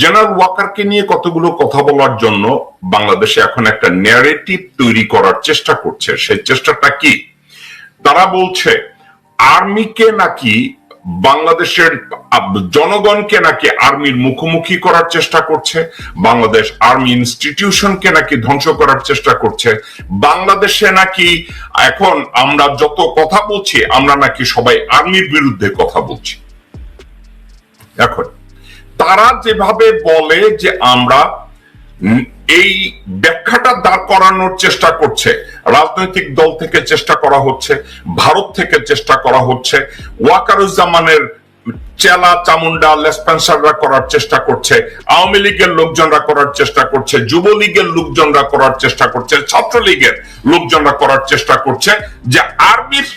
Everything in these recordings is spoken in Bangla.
জেনারেল ওয়াকারকে নিয়ে কতগুলো কথা বলার জন্য বাংলাদেশে এখন একটা ন্যারেটিভ তৈরি করার চেষ্টা করছে। সেই চেষ্টাটা কি? তারা বলছে আর্মিকে নাকি বাংলাদেশের জনগণকে নাকি আর্মির মুখোমুখি করার চেষ্টা করছে, বাংলাদেশ আর্মি ইনস্টিটিউশনকে নাকি ধ্বংস করার চেষ্টা করছে, বাংলাদেশে নাকি এখন আমরা যত কথা বলছি, আমরা নাকি সবাই আর্মির বিরুদ্ধে কথা বলছি। এখন তারা যেভাবে বলে যে আমরা এই ব্যাখ্যাটা দাঁড় করানোর চেষ্টা করছে, রাজনৈতিক দল থেকে চেষ্টা করা হচ্ছে, ভারত থেকে চেষ্টা করা হচ্ছে, ওয়াকারুজ্জামানের চেলা চামুন্ডা লেসপেন্সাররা করার চেষ্টা করছে, আওয়ামী লীগের লোকজনরা করার চেষ্টা করছে, যুবলীগের লোকজনরা করার চেষ্টা করছে, ছাত্রলীগের লোকজনরা করার চেষ্টা করছে যে আর্মির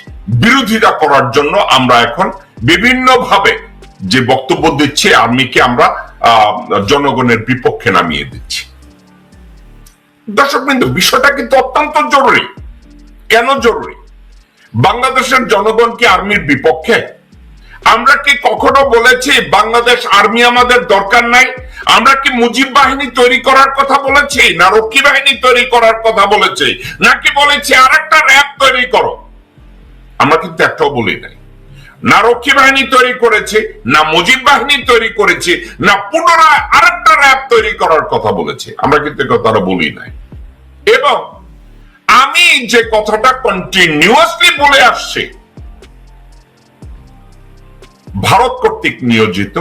বিরোধিতা করার জন্য আমরা এখন বিভিন্ন ভাবে যে বক্তব্য দিচ্ছি আর্মিকে আমরা জনগণের বিপক্ষে নামিয়ে দিচ্ছি। দর্শক বিন্দু বিষয়টা কিন্তু অত্যন্ত জরুরি। কেন জরুরি? বাংলাদেশের জনগণ কি আর্মির বিপক্ষে? আমরা কি কখনো বলেছি, বাংলাদেশ আর্মি আমাদের দরকার নাই? আমরা কি মুজিব বাহিনী তৈরি করার কথা বলেছি, না রক্ষী বাহিনী তৈরি করার কথা বলেছি? নাকি বলেছি আর একটা র্যাব তৈরি করো? আমরা কিন্তু একটাও বলি নাই। না রক্ষী বাহিনী তৈরি করেছি, না মুজিব বাহিনী তৈরি করেছি, না পুনরায় আরেকটা র্যাব তৈরি করার কথা বলেছি। আমরা কিন্তু কথাটা বলি নাই। এবং আমি যে কথাটা কন্টিনিউয়াসলি বলে আসছি, ভারত কর্তৃক নিয়োজিত,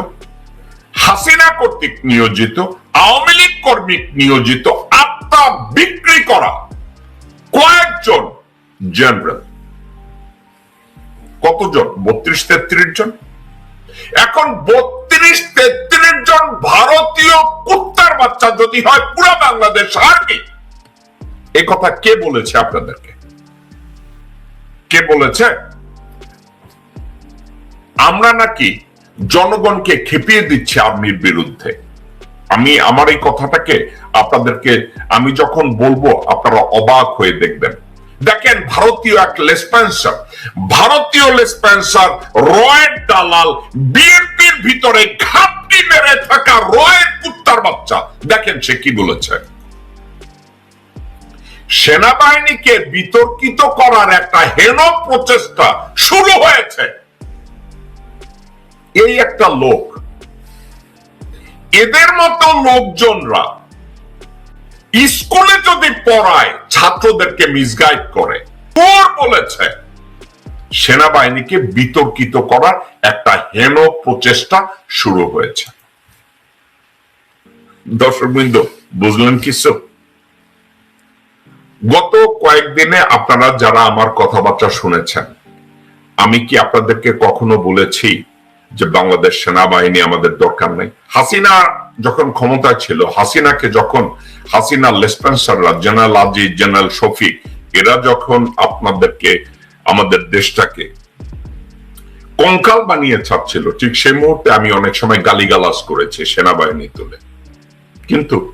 হাসিনা কর্তৃক নিয়োজিত, আওয়ামী লীগ কর্মী নিয়োজিত, আত্মা বিক্রি করা কয়েকজন জেনারেল কতজন? বত্রিশ, তেত্রিশ জন? এখন বত্রিশ, তেত্রিশ জন ভারতীয় কুত্তার বাচ্চা যদি হয়, পুরো বাংলাদেশ আর কি? এ কথা কে বলেছে আপনাদেরকে? কে বলেছে? আমরা নাকি জনগণকে খেপিয়ে দিচ্ছি আর্মির বিরুদ্ধে। আমি, আমার এই কথাটাকে আপনাদেরকে, আমি যখন বলব, আপনারা অবাক হয়ে দেখবেন। দেখেন, ভারতীয় এক লেসপেন্সার ভারতীয় লেসপেন্সার রয়ের দালাল বিএনপির ভিতরে ঘাপটি মেরে থাকা রয়ের কুত্তার বাচ্চা। দেখেন সে কি বলেছে। সেনাবাহিনীকে বিতর্কিত করার একটা হেন প্রচেষ্টা শুরু হয়েছে। এই একটা লোক। এদের মতো লোকজনরা স্কুলে যদি পড়ায়, ছাত্রদেরকে মিসগাইড করে। বলেছে সেনাবাহিনীকে বিতর্কিত করার একটা হেন প্রচেষ্টা শুরু হয়েছে। দর্শক বৃন্দ বুঝলেন কিছু গত কয়েকদিনে আপনারা যারা আমার কথাবার্তা শুনেছেন, আমি কি আপনাদেরকে কখনো বলেছি যে বাংলাদেশ সেনাবাহিনী আমাদের দরকার নেই? হাসিনা যখন ক্ষমতায় ছিল, হাসিনাকে যখন, হাসিনা লেসপেন্সাররা জেনারেল আজিজ, জেনারেল শফিক, এরা যখন আপনাদেরকে আমাদের দেশটাকে। কঙ্কাল বানিয়ে ছাড়ছিল ঠিক সেই মুহূর্তে আমি অনেক সময় গালিগালাজ করেছি সেনাবাহিনী তুলে। কিন্তু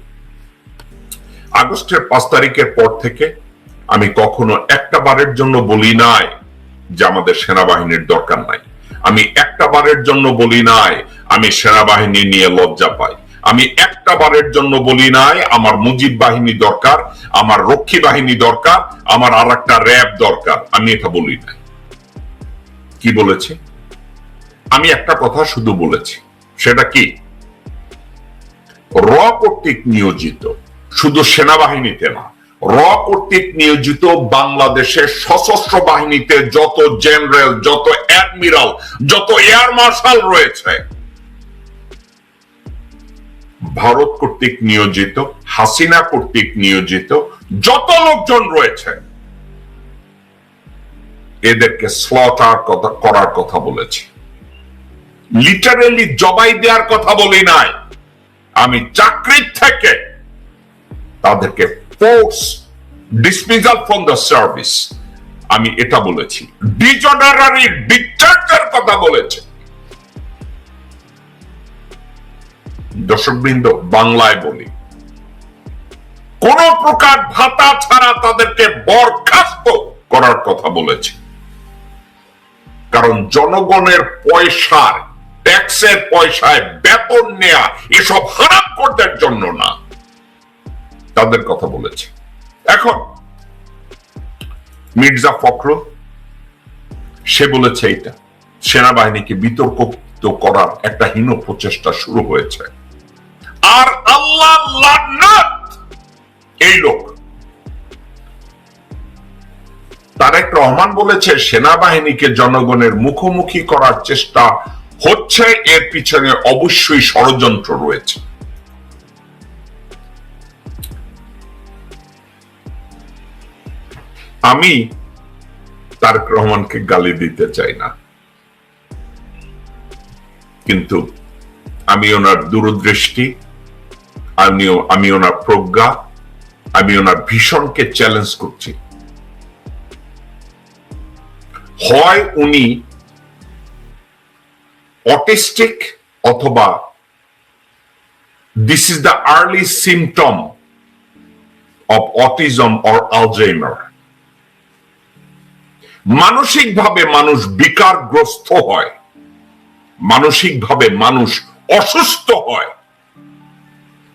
আগস্টের পাঁচ তারিখের পর থেকে আমি কখনো একটা বারের জন্য বলি নাই যে আমাদের সেনাবাহিনীর দরকার নাই। আমি একটা বারের জন্য বলি নাই, আমি সেনাবাহিনী নিয়ে লজ্জা পাই। আমি একটা বারের জন্য বলি নাই, আমার মুজিব বাহিনী দরকার, আমার রক্ষী বাহিনী দরকার, আমার আর একটা র্যাব দরকার। আমি এটা বলি নাই। কি বলেছি? আমি একটা কথা শুধু বলেছি, সেটা কি? র কর্তৃক নিয়োজিত, শুধু সেনাবাহিনীতে না, র কর্তৃক নিয়োজিত বাংলাদেশের সশস্ত্র বাহিনীতে যত জেনারেল, যত অ্যাডমিরাল, যত এয়ার মার্শাল রয়েছে ভারত কর্তৃক নিয়োজিত, হাসিনা কর্তৃক নিয়োজিত যত লোকজন রয়েছে এদেরকে স্লটার কথা করার কথা বলেছি। লিটারেলি জবাই দেওয়ার কথা বলি নাই। আমি চাকরির থেকে তাদেরকে force dismissal from the service আমি এটা বলেছি। ডিজনারারি ডিসচার্জের কথা বলেছে। দর্শকবৃন্দ, বাংলায় বলি। কোন প্রকার ভাতা ছাড়া তাদেরকে বরখাস্ত করার কথা বলেছে। কারণ জনগণের পয়সার, ট্যাক্সের পয়সায় বেতন নেয়া এসব হারাম করদের জন্য না। তাদের কথা বলেছে। এখন, মির্জা ফখরুল, সে বলেছে এটা সেনাবাহিনীকে বিতর্কিত করার একটা হীন প্রচেষ্টা শুরু হয়েছে। আর আল্লাহ এই লোক। তারেক রহমান বলেছে, সেনাবাহিনীকে জনগণের মুখোমুখি করার চেষ্টা হচ্ছে, এর পিছনে অবশ্যই ষড়যন্ত্র রয়েছে। আমি তারেক রহমানকে গালি দিতে চাই না। কিন্তু আমি ওনার দূরদৃষ্টি আমি আমি ওনার প্রজ্ঞা, আমি ওনার ভীষণকে চ্যালেঞ্জ করছি। হয় উনি অটিস্টিক অথবা this is the early symptom of autism or Alzheimer মানসিকভাবে মানুষ বিকারগ্রস্ত হয়। মানসিকভাবে মানুষ অসুস্থ হয়।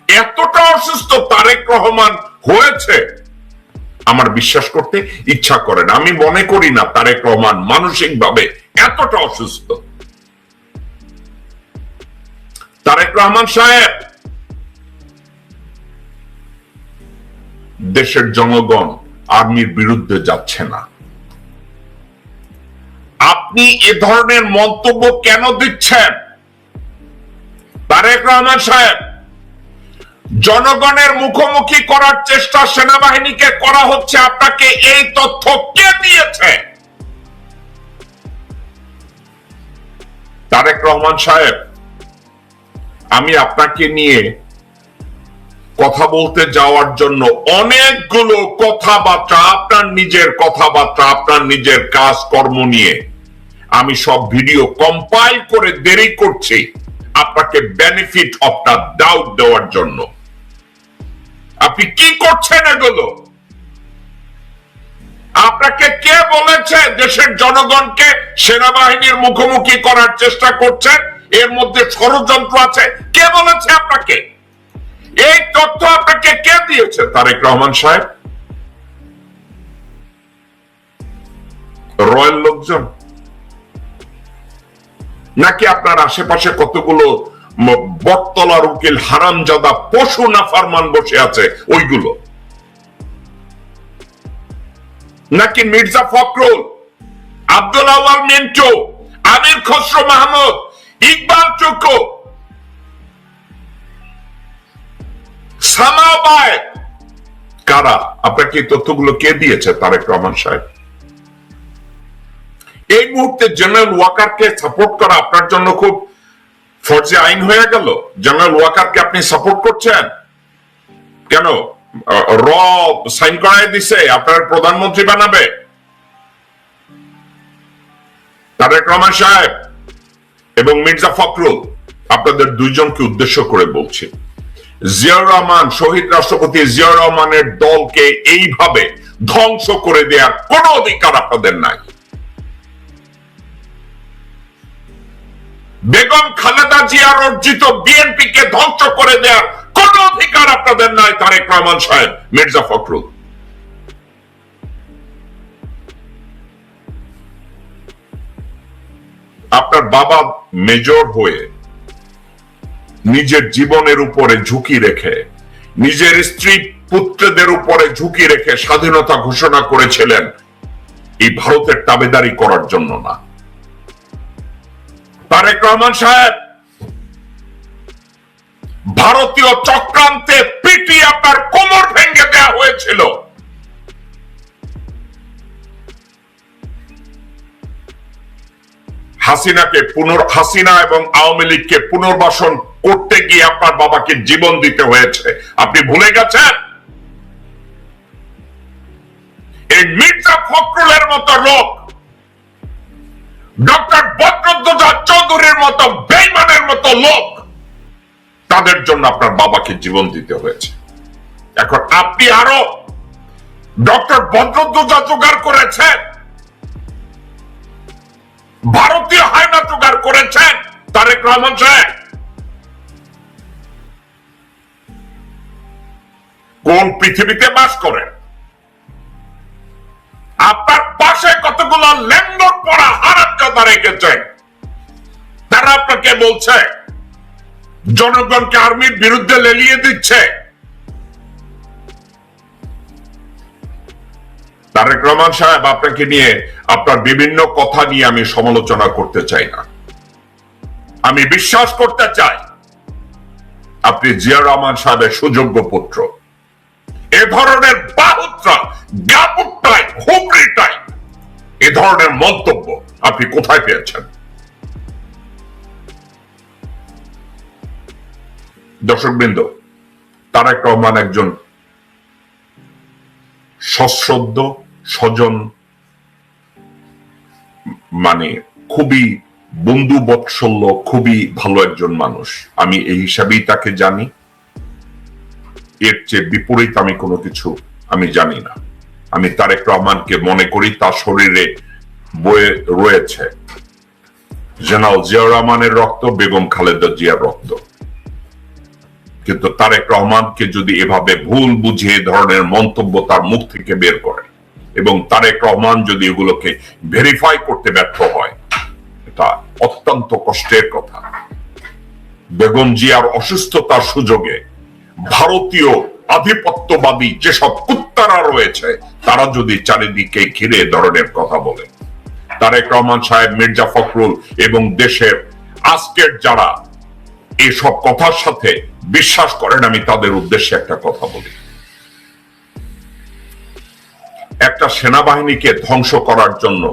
এতটা অসুস্থ তারেক রহমান হয়েছে, আমার বিশ্বাস করতে ইচ্ছা করে না। আমি মনে করি না তারেক রহমান মানসিকভাবে এতটা অসুস্থ। তারেক রহমান সাহেব, দেশের জনগণ আর্মির বিরুদ্ধে যাচ্ছে না। আপনি এ ধরনের মন্তব্য কেন দিচ্ছেন? তারেক রহমান সাহেব জনগণের মুখোমুখি করার চেষ্টা সেনাবাহিনীকে করা হচ্ছে। আপনাকে এই তথ্য কে দিয়েছে? তারেক রহমান সাহেব, আমি আপনাকে নিয়ে কথা বলতে যাওয়ার জন্য অনেকগুলো কথাবার্তা, আপনার নিজের কথাবার্তা, আপনার নিজের কাজ কর্ম নিয়ে আমি সব ভিডিও কম্পাইল করে দেরি করছি আপনাকে বেনিফিট অফ দ্য ডাউট দেওয়ার জন্য। আপনি কি করছেন এগুলো? আপনাকে কে বলেছে দেশের জনগণকে সেনাবাহিনীর মুখোমুখি করার চেষ্টা করছেন এর মধ্যে ষড়যন্ত্র আছে। কে বলেছে আপনাকে? এই তথ্য আপনাকে কে দিয়েছে, তারেক রহমান সাহেব? রয়্যাল লোকজন? নাকি আপনার আশেপাশে কতগুলো বটতলার উকিল হারামজাদা পশু না ফারমান বসে আছে, ওইগুলো। নাকি মির্জা ফখরুল, আব্দুল আওয়াল মিন্টু, আমির খসরু মাহমুদ, ইকবাল চুকু সামাবায় কারা? আপনাকে তথ্যগুলো কে দিয়েছে, তারেক রহমান সাহেব? এই মুহূর্তে জেনারেল ওয়াকারকে সাপোর্ট করা আপনার জন্য খুব ফর্জে আইন হয়ে গেল, জেনারেল ওয়াকারকে আপনি সাপোর্ট করছেন? কেন? র সাইন করাই দিছে, আপনার প্রধানমন্ত্রী বানাবে। তারেক রহমান সাহেব এবং মির্জা ফখরুল, আপনাদের দুইজনকে উদ্দেশ্য করে বলছি। জিয়াউর রহমান, শহীদ রাষ্ট্রপতি জিয়াউর রহমানের দলকে এইভাবে ধ্বংস করে দেওয়ার কোনো অধিকার আপনাদের নাই। বেগম খালেদা জিয়ার অর্জিত বিএনপি কে ধ্বংস করে দেওয়ার কোন অধিকার আপনাদের নাই, তারেক রহমান সাহেব, মির্জা ফখরুল। আপনার বাবা মেজর হয়ে নিজের জীবনের উপরে ঝুঁকি রেখে, নিজের স্ত্রী পুত্রদের উপরে ঝুঁকি রেখে স্বাধীনতা ঘোষণা করেছিলেন, এই ভারতের তাবেদারি করার জন্য না। তারেক রহমান সাহেব, ভারতীয় চক্রান্তে পিটি আপনার কোমর ভেঙে দেওয়া হয়েছিল। হাসিনাকে পুনর, হাসিনা এবং আওয়ামী লীগকে পুনর্বাসন করতে গিয়ে আপনার বাবাকে জীবন দিতে হয়েছে। আপনি ভুলে গেছেন? এই মির্জা ফখরুলের মতো লোক ডক্টর বদরুদ্দোজা চৌধুরীর মতো বেইমানের মতো লোক তাদের জন্য আপনার বাবাকে জীবন দিতে হয়েছে। এখন আপনি আরও ডক্টর বদরুদ্দোজা জোগাড় করেছেন, ভারতীয় হায়না জোগাড় করেছেন, তারেক রহমান সাহেব। কোন পৃথিবীতে বাস করেন? আপনার কতগুলো ল্যান্ডর পড়া হারামজাদা রেখেছেন তারা আপনাকে বলছে, জনগণকে আর্মির বিরুদ্ধে লেলিয়ে দিচ্ছে। তারেক রহমান সাহেব, আপনাকে নিয়ে আপনার বিভিন্ন কথা নিয়ে আমি সমালোচনা করতে চাই না। আমি বিশ্বাস করতে চাই, আপনি জিয়া রহমান সাহেবের সুযোগ্য পুত্র। এ ধরনের এ ধরনের মন্তব্য আপনি কোথায় পেয়েছেন? দর্শকবৃন্দ তারেক রহমান একজন সশ্রদ্ধ, স্বজন মানে খুবই বন্ধু বৎসল্য খুবই ভালো একজন মানুষ। আমি এই হিসাবেই তাকে জানি। এর চেয়ে বিপরীত আমি কোনো কিছু আমি জানি না। আমি তারেক রহমানকে মনে করি, তার শরীরে বয়ে রয়েছে। জেনারেল জিয়া রহমানের রক্ত, বেগম খালেদা জিয়ার রক্ত। কিন্তু তারেক রহমানকে যদি এভাবে ভুল বুঝিয়ে ধরনের মন্তব্য তার মুখ থেকে বের করে এবং তারেক রহমান যদি এগুলোকে ভেরিফাই করতে ব্যর্থ হয়, এটা অত্যন্ত কষ্টের কথা। বেগম জিয়ার অসুস্থতার সুযোগে ভারতীয় আধিপত্যবাদী যেসব কুত্তারা রয়েছে, তারা যদি চারিদিকে ঘিরে ধরনের কথা বলে তারেক রহমান সাহেব, মির্জা ফখরুল এবং দেশের আজকের যারা এসব কথার সাথে বিশ্বাস করেন, আমি তাদের উদ্দেশ্যে একটা কথা বলি। একটা সেনাবাহিনীকে ধ্বংস করার জন্য।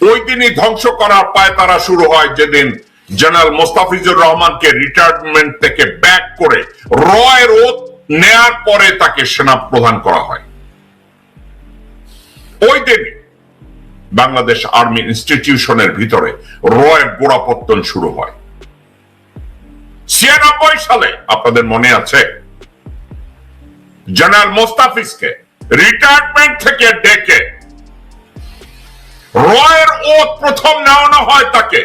ওই দিনই ধ্বংস করার পায় তারা শুরু হয়, যেদিন জেনারেল মোস্তাফিজুর রহমানকে রিটায়ারমেন্ট থেকে ব্যাক করে রয়ের ওত নেয়ার পরে তাকে সেনা প্রদান করা হয়। ওই দিনই বাংলাদেশ আর্মি ইনস্টিটিউশনের ভিতরে রয়ের গোড়াপত্তন শুরু হয়। ছিয়ানব্বই সালে, আপনাদের মনে আছে? জেনারেল মোস্তাফিজকে রিটায়ারমেন্ট থেকে ডেকে রয়ের ওত প্রথম নেওয়ানো হয় তাকে।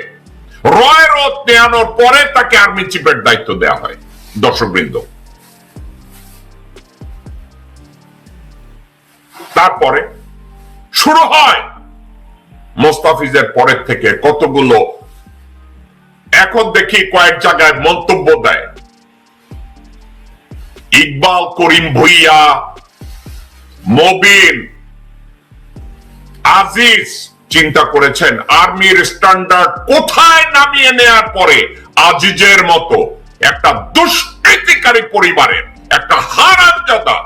রয়ের ওত নেওয়ানোর পরে তাকে আর্মি চিফের দায়িত্ব দেওয়া হয়। দর্শকবৃন্দ। তারপরে শুরু হয় মোস্তাফিজের পরের থেকে কতগুলো এখন দেখি কয়েক জায়গায় মন্তব্য দেয়। ইকবাল করিম ভুইয়া, মবিন, আজিজ চিন্তা করেছেন, আর্মির স্ট্যান্ডার্ড কোথায় নামিয়ে নেয়ার পরে আজিজের মতো একটা দুষ্কৃতিকারী পরিবারের একটা হারামজাদা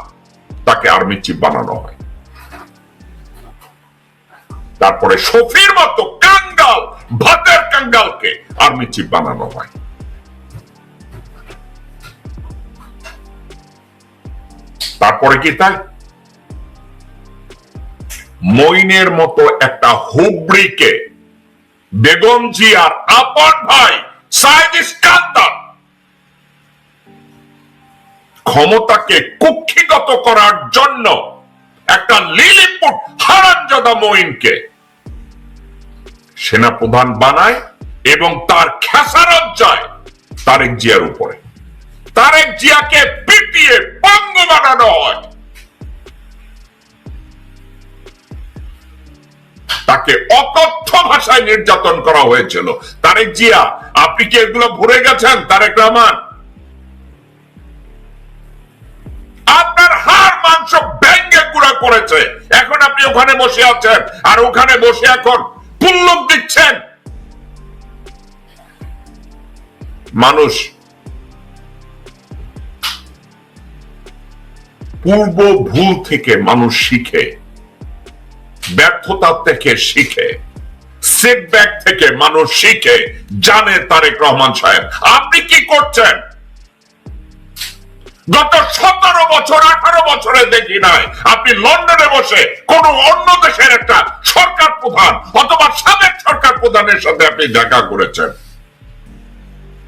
তাকে আর্মি চিফ বানানো হয়। তারপরে শফির মতো কাঙ্গাল, ভাতের কাঙ্গালকে আর্মি চিফ বানানো হয়। তারপরে কি তাই? মইনের মতো একটা হুবড়িকে বেগম জিয়ার আপন ভাই ক্ষমতাকে কুক্ষিগত করার জন্য একটা লিলিপুট হারামজাদা মইনকে সেনাপ্রধান বানায় এবং তার খেসারত যায় তারেক জিয়ার উপরে। তারেক জিয়াকে পিটিয়ে পঙ্গ বানানো হয়। তাকে অকথ্য ভাষায় নির্যাতন করা হয়েছিল। তারেক জিয়া, আপনি কি এগুলো ভুলে গেছেন, তারেক রহমান? আপনার হার মাংস গুঁড়া করেছে। এখন আপনি ওখানে বসে আছেন, আর ওখানে বসে এখন পুল্লক দিচ্ছেন। মানুষ পূর্ব ভুল থেকে মানুষ শিখে, ব্যর্থতা থেকে শিখে সেটব্যাক থেকে মানুষ শিখে, জানে তারেক রহমান সাহেব, আপনি কি করছেন? গত সতেরো বছর, আঠারো বছরে দেখি নাই আপনি লন্ডনে বসে কোন অন্য দেশের একটা সরকার প্রধান অথবা সাবেক সরকার প্রধানের সাথে আপনি দেখা করেছেন।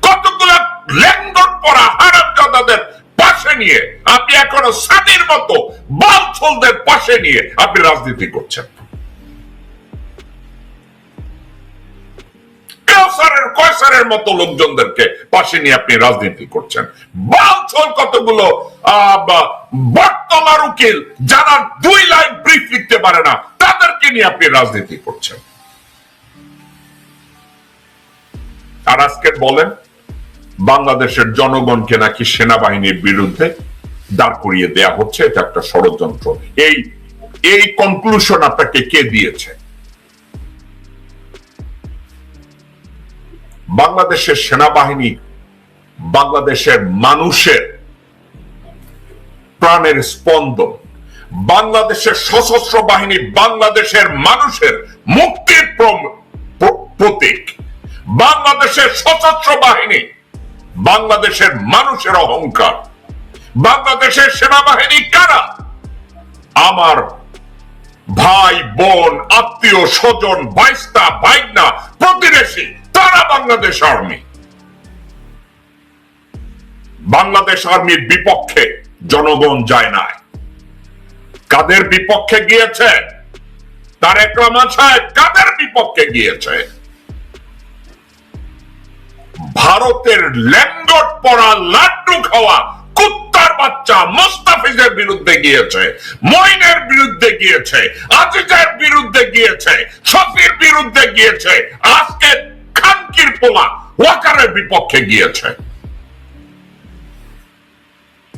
কতগুলো লেঙ্গন পরা হারামজাদাদের পাশে নিয়ে, আপনি এখনও সাদির মতো বালছলদের পাশে নিয়ে আপনি রাজনীতি করছেন। কাউসারের কয়সারের মতো লোকজনদেরকে পাশে নিয়ে আপনি রাজনীতি করছেন? বালছল কতগুলো আহ, বা- বটতলার উকিল যারা দুই লাইন ব্রিফ লিখতে পারে না তাদেরকে নিয়ে আপনি রাজনীতি করছেন। আর আজকে বলেন বাংলাদেশের জনগণকে নাকি সেনাবাহিনীর বিরুদ্ধে দাঁড় করিয়ে দেয়া হচ্ছে এটা একটা ষড়যন্ত্র। এই এই কনক্লুশন আপনাকে কে দিয়েছে? বাংলাদেশের সেনাবাহিনী, বাংলাদেশের মানুষের প্রাণের স্পন্দন, বাংলাদেশের সশস্ত্র বাহিনী, বাংলাদেশের মানুষের মুক্তির প্রতীক, বাংলাদেশের সশস্ত্র বাহিনী, বাংলাদেশের মানুষের অহংকার, বাংলাদেশের সেনাবাহিনী কারা? আমার ভাই, বোন, আত্মীয়, স্বজন, ভাইস্তা ভাইগনা প্রতিবেশী তারা বাংলাদেশ আর্মি। বাংলাদেশ আর্মির বিপক্ষে জনগণ যায় নাই। কাদের বিপক্ষে গিয়েছে? তারেক রহমান সাহেব কাদের বিপক্ষে গিয়েছে? ভারতের ল্যান্ডট পড়া লাড্ডু খাওয়া কুত্তার বাচ্চা মোস্তাফিজের বিরুদ্ধে গিয়েছে মইনের বিরুদ্ধে গিয়েছে, আজিজের বিরুদ্ধে গিয়েছে, শফির বিরুদ্ধে গিয়েছে। আজকে পোলা ওয়াকারের বিপক্ষে গিয়েছে।